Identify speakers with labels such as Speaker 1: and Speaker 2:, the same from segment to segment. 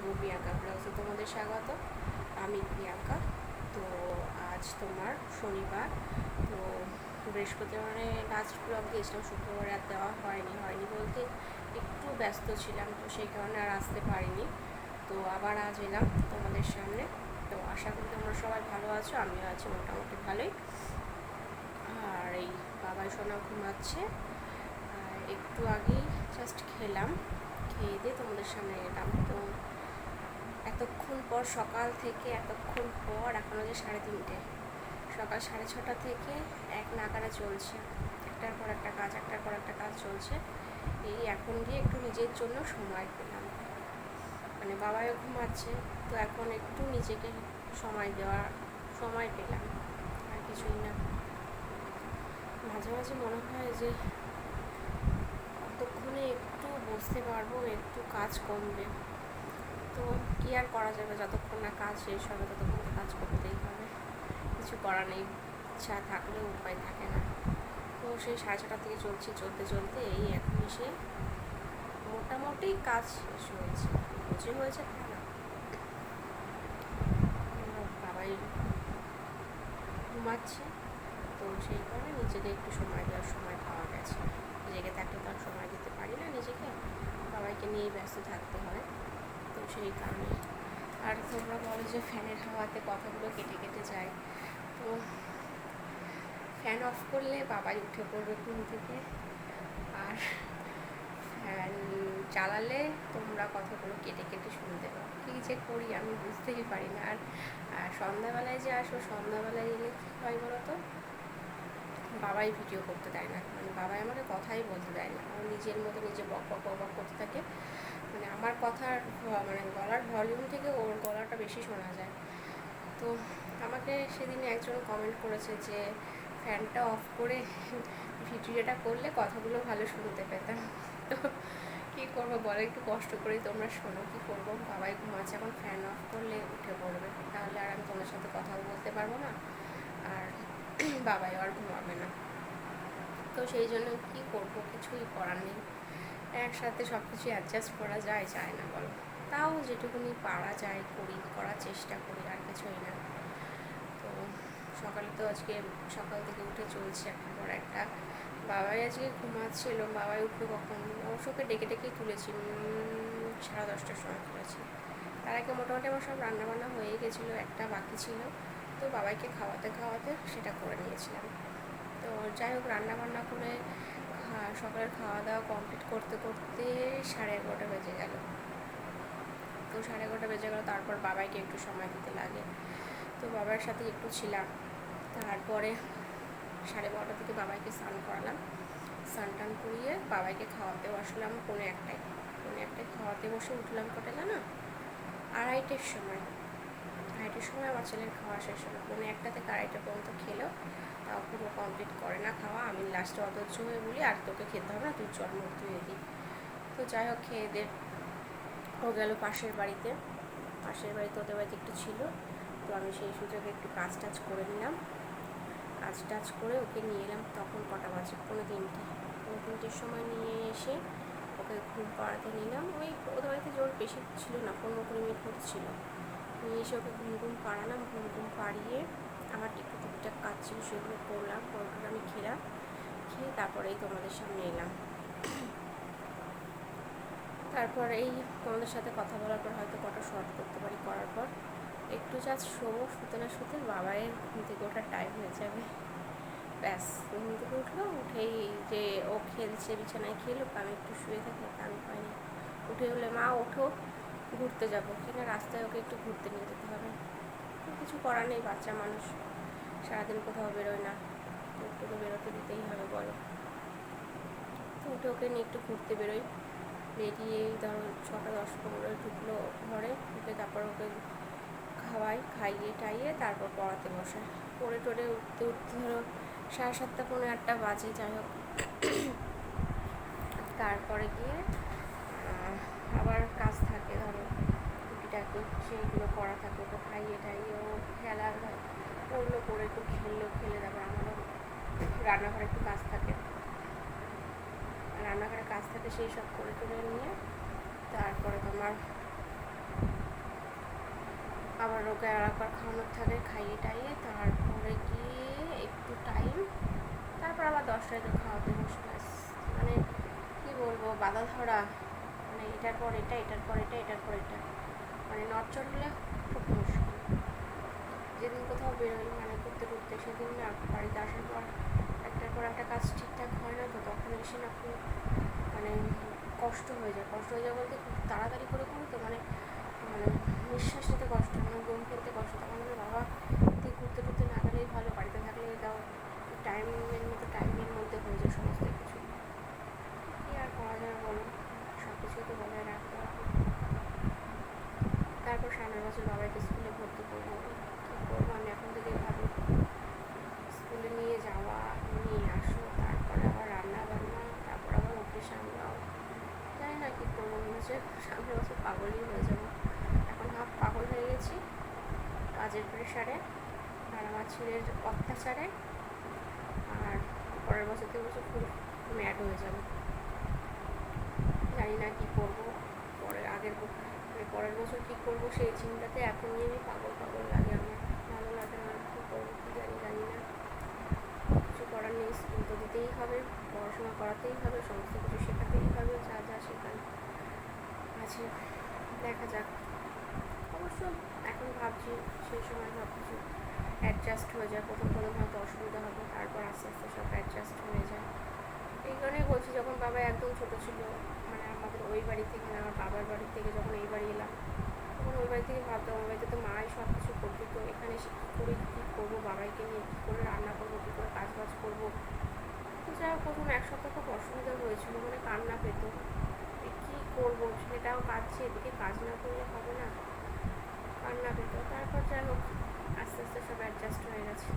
Speaker 1: শুভ প্রিয়াঙ্কা ব্লগে তোমাদের স্বাগত। আমি প্রিয়াঙ্কা। তো আজ তোমার শনিবার। তো বৃহস্পতিবারে লাস্ট ব্লগ দিয়েছিলাম, শুক্রবারে আর দেওয়া হয়নি হয়নি বলতে একটু ব্যস্ত ছিলাম, তো সেই কারণে আর আসতে পারিনি। তো আবার আজ এলাম তোমাদের সামনে। তো আশা করি তোমরা সবাই ভালো আছো, আমিও আছি মোটামুটি ভালোই। আর এই বাবাই সোনা ঘুমাচ্ছে। আর একটু আগেই জাস্ট খেলাম, খেয়ে দিয়ে তোমাদের সামনে এলাম। তো এতক্ষণ পর, সকাল থেকে এতক্ষণ পর এখনও যে সাড়ে তিনটে। সকাল সাড়ে ছটা থেকে এক নাগারে চলছে। একটার পর একটা কাজ, একটার পর একটা কাজ চলছে। এই এখন গিয়ে একটু নিজের জন্য সময় পেলাম। মানে বাবাও ঘুমাচ্ছে, তো এখন একটু নিজেকে সময় দেওয়ার সময় পেলাম। আর কিছুই না। মাঝে মাঝে মনে হয় যে, কতক্ষণে একটু বসতে পারব, একটু কাজ কমবে। তো কী আর করা যাবে? যতক্ষণ না কাজ শেষ হবে, ততক্ষণ কাজ করতেই হবে। কিছু করার নেই। ইচ্ছা থাকলেও উপায় থাকে না। তো সেই সাড়ে ছটা থেকে চলছে, চলতে চলতে এই এখন এসে মোটামুটি কাজ শেষ হয়েছে। বুঝে হয়েছে তা না। বাবাই ঘুমাচ্ছে, তো সেই কারণে নিজেকে একটু সময় দেওয়ার সময় পাওয়া গেছে। জেগে থাকলে তো আর সময় দিতে পারি না নিজেকে। সবাইকে নিয়েই ব্যস্ত থাকতে হয়। সেই কারণে। আর তোমরা বলো যে ফ্যানের হাওয়াতে কথাগুলো কেটে কেটে যায়। তো ফ্যান অফ করলে বাবাই উঠে পড়বে ঘুম থেকে। আর ফ্যান চালালে তোমরা কথাগুলো কেটে কেটে শুনতে পাও কী যে করি আমি বুঝতেই পারি না। আর সন্ধ্যাবেলায় যে আসো, সন্ধ্যাবেলায় এলে কী হয় বলো তো? বাবাই ভিডিও করতে দেয় না। মানে বাবাই আমাকে কথাই বলতে দেয় না। ও নিজের মতো নিজে বক বক বক করতে থাকে। মানে আমার কথার মানে গলার ভলিউম থেকে ওর গলাটা বেশি শোনা যায়। তো আমাকে সেদিন একজন কমেন্ট করেছে যে, ফ্যানটা অফ করে ভিডিওটা করলে কথাগুলো ভালো শুনতে পেতাম। তো কী করব বলো? একটু কষ্ট করে তোমরা শোনো, কী করব? বাবাই ঘুমাচ্ছে, এখন ফ্যান অফ করলে উঠে পড়বে। তাহলে আর আমি তোমার সাথে কথাও বলতে পারব না, আর বাবাই আর ঘুমাবে না। তো সেই জন্য কী করব? কিছুই করার নেই। একসাথে সব কিছু অ্যাডজাস্ট করা যায় যায় না বলো। তাও যেটুকুনি পারা যায় করি, করার চেষ্টা করি, আর কিছুই না। তো সকালে তো আজকে সকাল থেকে উঠে চলছে একটা পর একটা। বাবাই আজকে ঘুমাচ্ছিল, বাবাই উঠবে কখন? অবশ্যকে ডেকে ডেকে তুলেছি সাড়ে দশটার সময় তুলেছি। তার আগে মোটামুটি আমার সব রান্নাবান্না হয়ে গেছিল, একটা বাকি ছিল। তো বাবাইকে খাওয়াতে খাওয়াতে সেটা করে নিয়েছিলাম। তো যাই হোক, রান্নাবান্না করে সকালের খাওয়া দাওয়া কমপ্লিট করতে করতে সাড়ে এগারোটা বেজে গেল। তো সাড়ে এগারোটা বেজে গেল, তারপর বাবাইকে একটু সময় দিতে লাগে। তো বাবার সাথে একটু ছিলাম। তারপরে সাড়ে বারোটা থেকে বাবাইকে স্নান করালাম। স্নান টান করিয়ে বাবাইকে খাওয়াতে বসলাম কোনো একটাই কোনো একটাই খাওয়াতে বসে উঠলাম কটা না? আড়াইটের সময়। আড়াইটের সময় আমার ছেলের খাওয়া শেষ হলো। কোনো একটা থেকে আড়াইটা পর্যন্ত খেলো। পুরো কমপ্লিট করে না খাওয়া, আমি লাস্টে অধৈর্য হয়ে বলি, আর তোকে খেতে হবে না, তুই চল মুখ ধুয়ে দিই তো যাই হোক, খেয়ে দে। ও গেল পাশের বাড়িতে। পাশের বাড়িতে ওদের বাড়িতে একটু ছিল। তো আমি সেই সুযোগে একটু কাজ টাজ করে নিলাম। কাজ টাজ করে ওকে নিয়ে এলাম তখন কটা বাজে? কোনো তিনটে। কোনো তিনটের সময় নিয়ে এসে ওকে ঘুম পাড়াতে নিলাম। ওই ওদের বাড়িতে জোর বেশি ছিল না, পনেরো কুড়ি মিনিট মতো ছিল। নিয়ে এসে ওকে ঘুম ঘুম পাড়ালাম। ঘুম ঘুম পাড়িয়ে আমার একটু টুকটাক কাজ ছিল সেগুলো করলাম পরোটা আমি খেলাম, খেয়ে তারপরেই তোমাদের সামনে এলাম। তারপর এই তোমাদের সাথে কথা বলার পর হয়তো কটা শর্ট করতে পারি করার পর। একটু জাস্ট শোবো, শুতে না শুতে বাবায়ের ঘুম থেকে ওঠার টাইম হয়ে যাবে। ব্যাস, ঘুম থেকে উঠল, উঠেই যে ও খেলছে, বিছানায় খেলো আমি একটু শুয়ে থাকি আমি পাইনি উঠে বলে মা, ওঠো, ঘুরতে যাব। কিনা রাস্তায় ওকে একটু ঘুরতে নিয়ে যেতে হবে। কিছু করার নেই, বাচ্চা মানুষ। সারাদিন কোথাও বেরোয় না। একটু তো বেরোতে দিতেই হবে, বলো। উঠে ওকে নিয়ে একটু ঘুরতে বেরোই। বেরিয়ে ধরো ছটা দশ পনেরো ঢুকলো ঘরে, ঢুকে তারপর ওকে খাওয়াই, খাইয়ে টাইয়ে তারপর পড়াতে বসায় পড়ে টড়ে উঠতে উঠতে ধরো সাড়ে সাতটা পনেরো আটটা বাজে, যাই হোক। তারপরে গিয়ে আবার কাজ থাকে ধরো, টুকিটাকি, সেইগুলো করা থাকে, ওকে খাইয়ে টাইয়ে ও খেলা পড়ল পড়ে একটু খেললো, খেলে তারপর আমারও রান্নাঘরে একটু কাজ থাকে। রান্নাঘরে কাজ থাকে সেই সব করে টরে নিয়ে, তারপরে তোমার আবার ওকে আর একবার খাওয়ানোর থাকে, খাইয়ে টাইয়ে তারপরে গিয়ে একটু টাইম তারপর আবার দশটায় তো খাওয়াতে বসে, ব্যাস। মানে কী বলব বাধা ধরা মানে এটার পর এটা, এটার পর এটা, এটার পর এটা। মানে নড়চড় হলে যেদিন কোথাও বেরোলো মানে করতে করতে সেদিন না বাড়িতে আসার পর একটার পর একটা কাজ ঠিকঠাক হয় না তো, তখন এসে না খুব মানে কষ্ট হয়ে যায়। কষ্ট হয়ে যায় বলতে খুব তাড়াতাড়ি করে করো তো মানে মানে নিঃশ্বাস নিতে কষ্ট মানে ঘুম ফেলতে কষ্ট তখন মানে বাবা তুই ঘুরতে টুরতে না গেলেই ভালো বাড়িতে থাকলে দাও টাইমের মতো টাইমের মধ্যে হয়ে যায় সমস্ত কিছু কী আর করা যাবে বলো সব কিছুই তো বজায় রাখতে হবে তারপর সামনের বছর বাবাকে স্কুলে ভর্তি করব কী করব আমি এখন থেকে ভাবি স্কুলে নিয়ে যাওয়া নিয়ে আসো তারপরে আবার রান্না বান্না তারপর আবার ওকে সামলাও জানি না কী করব মনে হচ্ছে সামনের বছর পাগলই হয়ে যাব এখন হাফ পাগল হয়ে গেছি কাজের প্রেশারে আর আমার ছেলের অত্যাচারে আর পরের বছর থেকে বছর ফুল ম্যাড হয়ে যাবে। জানি না কী করব পরে আগের মানে পরের বছর কী করব সেই চিন্তাতে এখনই আমি পাগল পাগল লাগে আমার। ভালো লাগে না কী করব কী জানি জানি না। কিছু করার নেই স্কুল তো দিতেই হবে, পড়াশোনা করাতেই হবে, সমস্ত কিছু শেখাতেই হবে, যা যা শেখান আছে। দেখা যাক। অবশ্য এখন ভাবছি, সেই সময় সব কিছু অ্যাডজাস্ট হয়ে যায় প্রথম প্রথম হয়তো অসুবিধা হবে, তারপর আস্তে আস্তে সব অ্যাডজাস্ট হয়ে যায়। এই কারণেই বলছি, যখন বাবা একদম ছোটো ছিল মানে আমাদের ওই বাড়ি থেকে না, আমার বাবার বাড়ি থেকে যখন এই বাড়ি এলাম, তখন ওই বাড়ি থেকে ভাবতাম, ওই বাড়িতে তো মাই সব কিছু করতো তো এখানে এসে কী করে কী করব, বাবাইকে নিয়ে কী করে রান্না করব, কী করে কাজ বাজ করব? তো যাই হোক, প্রথম এক সপ্তাহ খুব অসুবিধা হয়েছিল মানে কান্না পেতো। কী করব? ছেলেটাও কাঁদছে, এদিকে কাজ না করলে হবে না। কান্না পেতো তারপর যাই হোক, আস্তে আস্তে সব অ্যাডজাস্ট হয়ে গেছে।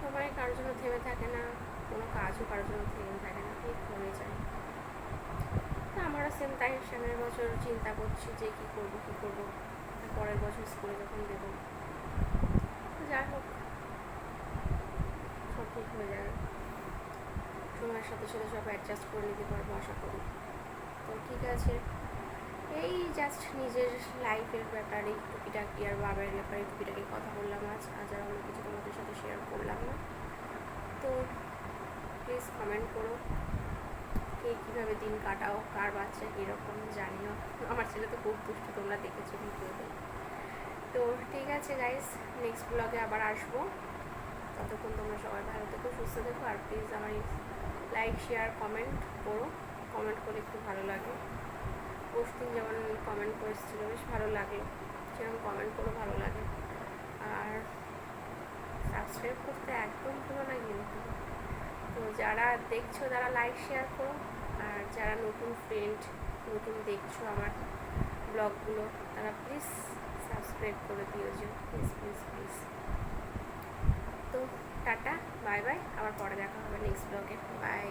Speaker 1: সবাই কারোর জন্য থেমে থাকে না, কোনো কাজও কারোর জন্য থেমে থাকে না, ঠিক হয়ে যায়। তা আমারও সেম তাই, সামনের বছর চিন্তা করছি যে কী করব কী করব। পরের বছর স্কুলে যখন দেবো। যাই হোক, সব ঠিক হয়ে যাবে সময়ের সাথে সাথে সব অ্যাডজাস্ট করে নিতে পারব, আশা করি। তো ঠিক আছে। এই জাস্ট নিজের লাইফের ব্যাপারে টুকিটাকি আর বাবার ব্যাপারে টুকিটাকি কথা বললাম আজ আজ আর অন্য কিছু তোমাদের সাথে শেয়ার করলাম না। তো প্লিজ কমেন্ট করো, কে কীভাবে দিন কাটাও, কার বাচ্চা কীরকম জানিও। আমার ছেলে তো খুব দুষ্ট, তোমরা দেখেছ ভিডিওতে। তো ঠিক আছে গাইস নেক্সট ব্লগে আবার আসব। ততক্ষণ তোমরা সবাই ভালো থেকো, সুস্থ থেকো, আর প্লিজ আমার লাইক শেয়ার কমেন্ট করো। কমেন্ট করলে একটু ভালো লাগে। পোস্টিং যেমন কমেন্ট করেছিল, বেশ ভালো লাগল সেরকম কমেন্ট করে, ভালো লাগে। আর সাবস্ক্রাইব করতে একদম ভুলো না কিন্তু। তো যারা দেখছ, তারা লাইক শেয়ার করো। আর যারা নতুন ফ্রেন্ড নতুন দেখছ আমার ব্লগগুলো, তারা প্লিজ সাবস্ক্রাইব করে দিও যে প্লিজ প্লিজ প্লিজ তো টাটা বাই বাই আবার পরে দেখা হবে নেক্সট ব্লগে বাই